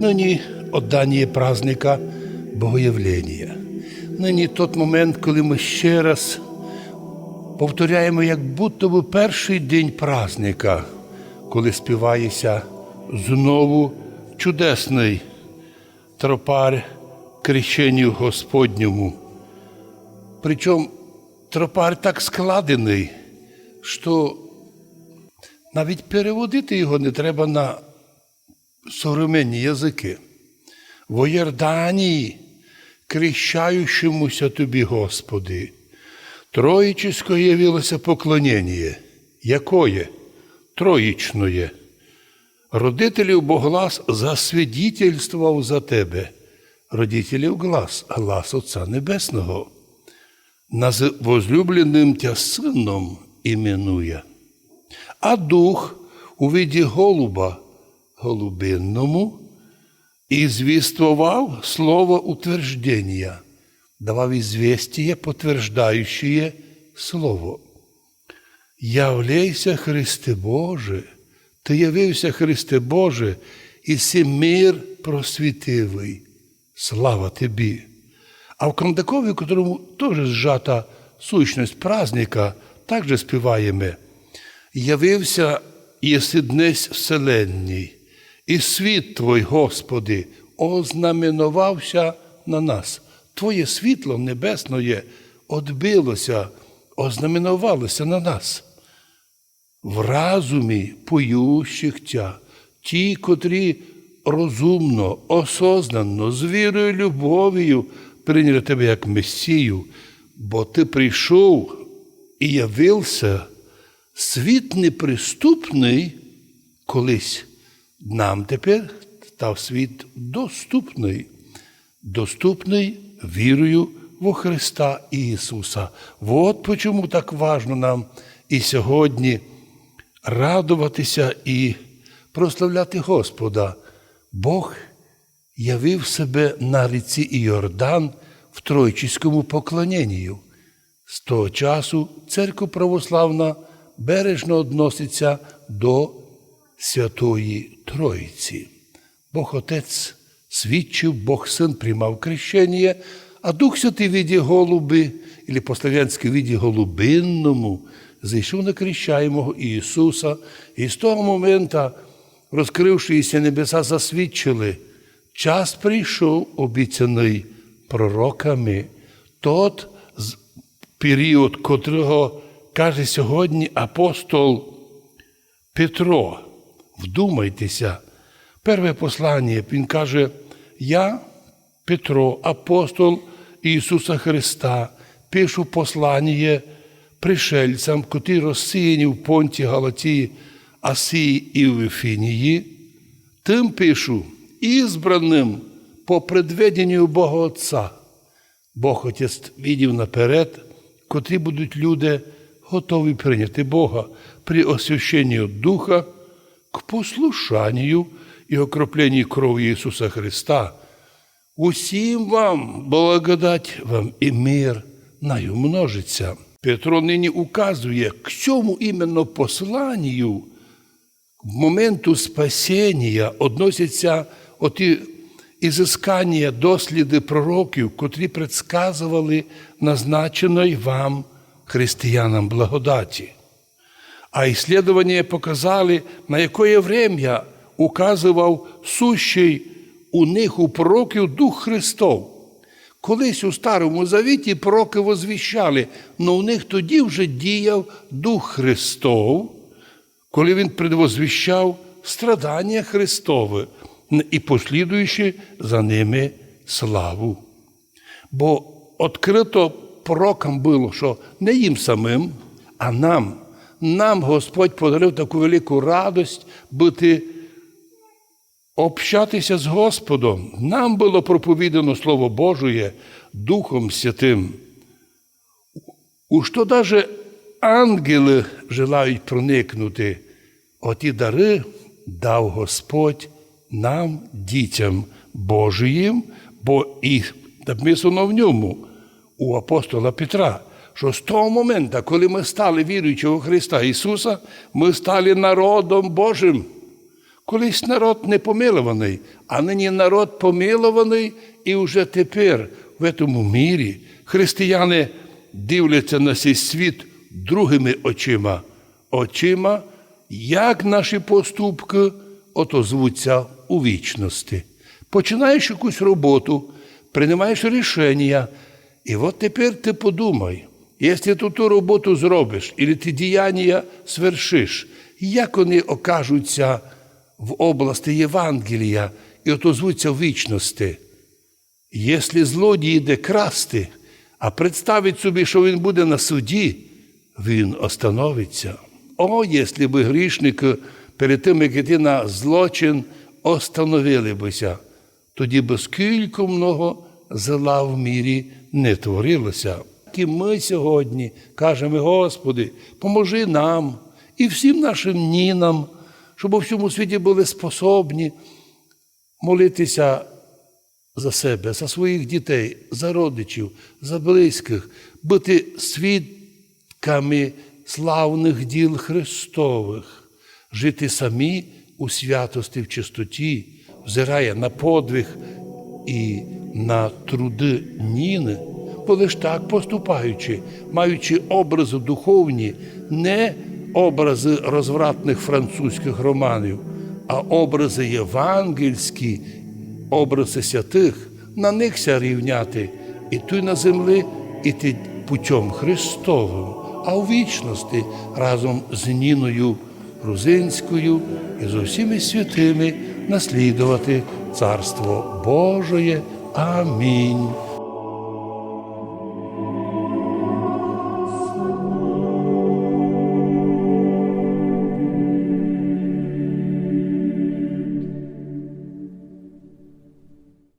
Нині отдання праздника Богоявлення. Нині тот момент, коли ми ще раз повторяємо, як будто би перший день праздника, коли співається знову чудесний тропар крещенню Господньому. Причому тропар так складений, що навіть переводити його не треба на современні язики. Во Йорданії, крещаючомуся тобі, Господи, троїчисько явилося поклонення. Якое? Троїчноє. Родителів Боглас засвідітельствував за тебе, родителів глас, глас Отця Небесного. Наз возлюбленим тя сином іменує. А дух у виді голуба голубинному і звіствував слово утверждення, давав ізвестіє, потверждаючее слово. Являйся, Христе Боже, Ти явився, Христе Боже, і си мир просвітивий. Слава Тобі! А в Кондакові, в котрому теж зжата сущність праздника, також співаємо. Явився єси днесь вселенній, і світ Твой, Господи, ознаменувався на нас. Твоє світло небесне одбилося, ознаменувалося на нас. В разумі поющих Тя, ті, котрі розумно, осознанно, з вірою, любов'ю прийняли Тебе як Месію, бо Ти прийшов і явився світ неприступний колись. Нам тепер став світ доступний, доступний вірою во Христа Ісуса. От чому так важно нам і сьогодні радуватися і прославляти Господа. Бог явив себе на ріці Іордан в Тройчиському поклоненні. З того часу церква православна бережно відноситься до Святої Троїці. Бог Отець свідчив, Бог Син приймав крещення, а Дух Святий в віді голуби, або по-слав'янськи віді голубинному, зайшов на крещаємого Ісуса, і з того моменту, розкрившися небеса, засвідчили, час прийшов обіцяний пророками, тот період, котрого каже сьогодні апостол Петро. Вдумайтеся, перше послання, він каже, я, Петро, апостол Ісуса Христа, пишу послання пришельцям, котрі розсіяні в понті Галатії, Асії і Вифінії, тим пишу, ізбраним по предведенню Бога Отця. Бог Отець відів наперед, котрі будуть люди готові прийняти Бога при освященні Духа к послушанню і окропленні крові Ісуса Христа. Усім вам благодать вам і мир наю множиться. Петро нині указує, к цьому іменно посланню в моменту спасіння відносяться оті ізискання, досліди пророків, котрі предсказували назначеної вам християнам благодаті. А ісследування показали, на яке время указував сущий у них у пророків Дух Христов. Колись у Старому Завіті пророки возвіщали, але у них тоді вже діяв Дух Христов, коли Він предвозвіщав страдання Христове і послідуючи за ними славу. Бо відкрито пророкам було, що не їм самим, а нам. Нам Господь подарив таку велику радость бути, общатися з Господом. Нам було проповідано Слово Божє Духом Святим. У що навіть ангели желають проникнути, оті дари дав Господь нам, дітям Божиїм, бо і написано в ньому у апостола Петра, що з того моменту, коли ми стали віруючи у Христа Ісуса, ми стали народом Божим. Колись народ не помилований, а нині народ помилований, і вже тепер в цьому мірі християни дивляться на цей світ другими очима, очима, як наші поступки отозвуться у вічності. Починаєш якусь роботу, приймаєш рішення, і от тепер ти подумай, якщо ти ту роботу зробиш, і ті діяння свершиш, як вони окажуться в області Євангелія і отозвуться в вічності. Якщо злодій йде красти, а представить собі, що він буде на суді, він остановиться. О, якщо би грішники перед тим, як йти на злочин, остановили бися, тоді би скільки много зла в мірі не творилося. І ми сьогодні кажемо, Господи, поможи нам і всім нашим нінам, щоб у всьому світі були способні молитися за себе, за своїх дітей, за родичів, за близьких, бути свідками славних діл Христових, жити самі у святості, в чистоті, взирає на подвиг і на труди Ніни, лиш так поступаючи, маючи образи духовні, не образи розвратних французьких романів, а образи євангельські, образи святих, на них ся рівняти і тут на землі, і ти путем Христовим, а у вічності разом з Ніною Грузинською і з усіми святими наслідувати Царство Божоє. Амінь.